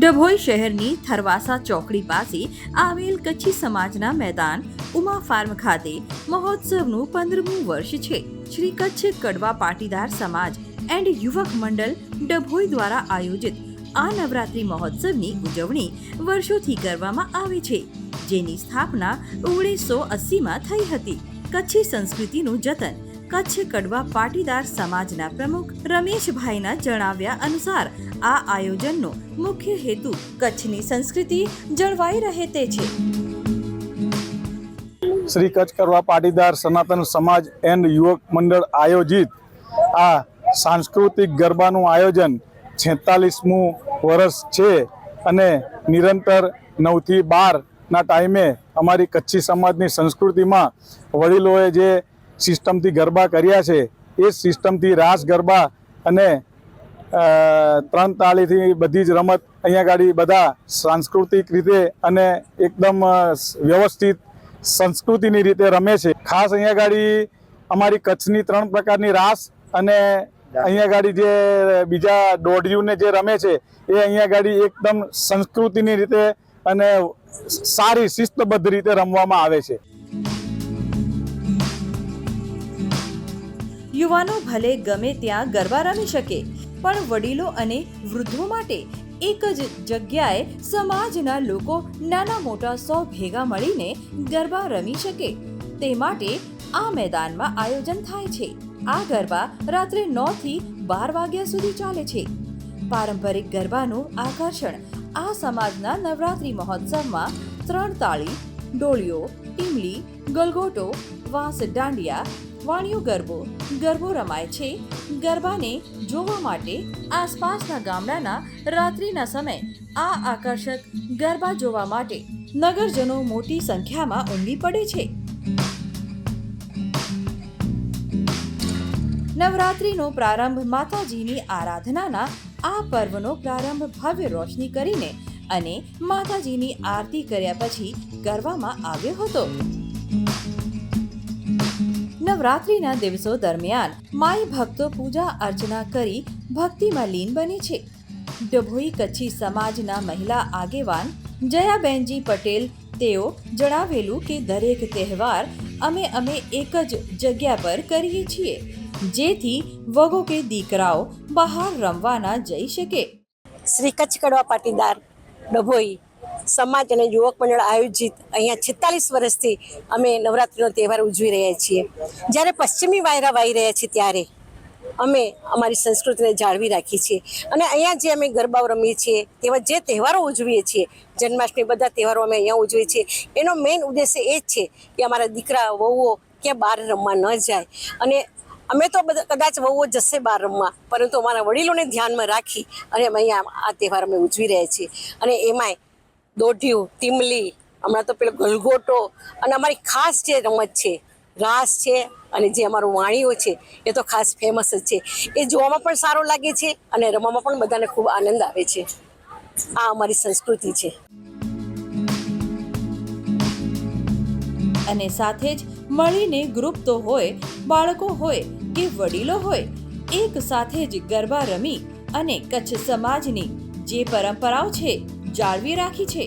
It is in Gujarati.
ડભોઈ શહેરની થરવાસા ચોકડી પાસે આવેલ કચ્છી સમાજના મેદાન ઉમા ફાર્મ ખાતે મહોત્સવનું પંદરમું વર્ષ છે. શ્રી કચ્છ કડવા પાટીદાર સમાજ એન્ડ યુવક મંડળ ડભોઈ દ્વારા આયોજિત આ નવરાત્રી મહોત્સવની ઉજવણી વર્ષોથી કરવામાં આવે છે. જેની સ્થાપના ઓગણીસો અસીમાં થઈ હતી. કચ્છી સંસ્કૃતિનું જતન કચ્છ કડવા પાટીદાર સમાજના પ્રમુખ રમેશભાઈના જણાવ્યા અનુસાર આ આયોજનનો મુખ્ય હેતુ કચ્છની સંસ્કૃતિ જળવાઈ રહે તે છે. શ્રી કચ્છ કડવા પાટીદાર સનાતન સમાજ એન્ડ યુવક મંડળ આયોજિત આ સાંસ્કૃતિક ગરબાનું આયોજન છેતાલીસમું વર્ષ છે અને નિરંતર નવથી બારના ટાઈમે અમારી કચ્છી સમાજની સંસ્કૃતિમાં વડીલોએ જે સિસ્ટમથી ગરબા કર્યા છે. એ સિસ્ટમથી રાસ, ગરબા અને ત્રણ તાળીથી બધી જ રમત અહીંયા ગાડી બધા સાંસ્કૃતિક રીતે અને એકદમ વ્યવસ્થિત સંસ્કૃતિની રીતે રમે છે. ખાસ અહીંયા ગાડી અમારી કચ્છની ત્રણ પ્રકારની રાસ અને અહીંયા ગાડી જે બીજા દોઢિયુંને જે રમે છે, એ અહીંયા ગાડી એકદમ સંસ્કૃતિની રીતે અને સારી, શિસ્તબદ્ધ રીતે રમવામાં આવે છે. યુવાનો ભલે ગમે ત્યાં ગરબા રમી શકે, પણ વડીલો અને વૃદ્ધો માટે એક જ જગ્યાએ સમાજના લોકો નાના મોટા સૌ ભેગા મળીને ગરબા રમી શકે. તે માટે આ મેદાનમાં આયોજન થાય છે. આ ગરબા રાત્રે 9 થી બાર વાગ્યા સુધી ચાલે છે. પારંપરિક ગરબાનું આકર્ષણ આ સમાજના નવરાત્રિ મહોત્સવમાં ત્રણ તાળી, ડોળીઓ, ટીમલી, ગલગોટો, વાંસ, દાંડિયા વાણિયો ગરબો. ગરબો રમાય છે. ગરબાને જોવા માટે આસપાસના ગામડાના રાત્રિના સમય આ આકર્ષક ગરબા જોવા માટે નગરજનો મોટી સંખ્યામાં ઉમટી પડે છે. નવરાત્રિનો પ્રારંભ માતાજીની આરાધનાના આ પર્વનો પ્રારંભ ભવ્ય રોશની કરીને અને માતાજીની આરતી કર્યા પછી કરવામાં આવ્યો હતો. નવરાત્રિના દિવસો દરમિયાન માઈ ભક્તો પૂજા અર્ચના કરી ભક્તિમાં લીન બને છે. ડભોઈ કચ્છી સમાજના મહિલા આગેવાન જયાબેનજી પટેલ તેઓ જણાવેલું કે દરેક તહેવાર અમે અમે એક જ જગ્યા પર કરીએ છીએ, જેથી વગો કે દીકરાઓ બહાર રમવાના જઈ શકે. શ્રી કચ્છ કડવા પાટીદાર ડભોઈ સમાજ અને યુવક મંડળ આયોજિત અહીંયા છેતાલીસ વર્ષથી અમે નવરાત્રિનો તહેવાર ઉજવી રહ્યા છીએ. જ્યારે પશ્ચિમી વાયરા વાઈ રહ્યા છે ત્યારે અમે અમારી સંસ્કૃતિને જાળવી રાખીએ છીએ. અને અહીંયા જે અમે ગરબાઓ રમીએ છીએ, તેવા જે તહેવારો ઉજવીએ છીએ, જન્માષ્ટમી બધા તહેવારો અમે અહીંયા ઉજવીએ છીએ, એનો મેઇન ઉદ્દેશ્ય એ જ છે કે અમારા દીકરા, વહુઓ ક્યાં બહાર રમવા ન જાય. અને અમે તો બધા કદાચ વહુઓ જશે બહાર રમવા, પરંતુ અમારા વડીલોને ધ્યાનમાં રાખી અને અમે અહીંયા આ તહેવાર અમે ઉજવી રહ્યા છીએ. અને એમાંય દોઢિયું, ટીમલી, હમણાં તો પેલો ગલગોટો અને અમારી ખાસ જે રમત છે, રાસ છે અને જે અમારું વાણીઓ છે, એ તો ખાસ ફેમસ જ છે. એ જોવામાં પણ સારો લાગે છે અને રમવામાં પણ બધાને ખૂબ આનંદ આવે છે. આ અમારી સંસ્કૃતિ છે. અને સાથે જ મળીને ગ્રુપ તો હોય, બાળકો હોય કે વડીલો હોય, એક સાથે જ ગરબા રમી અને કચ્છ સમાજની જે પરંપરાઓ છે જાળવી રાખી છે.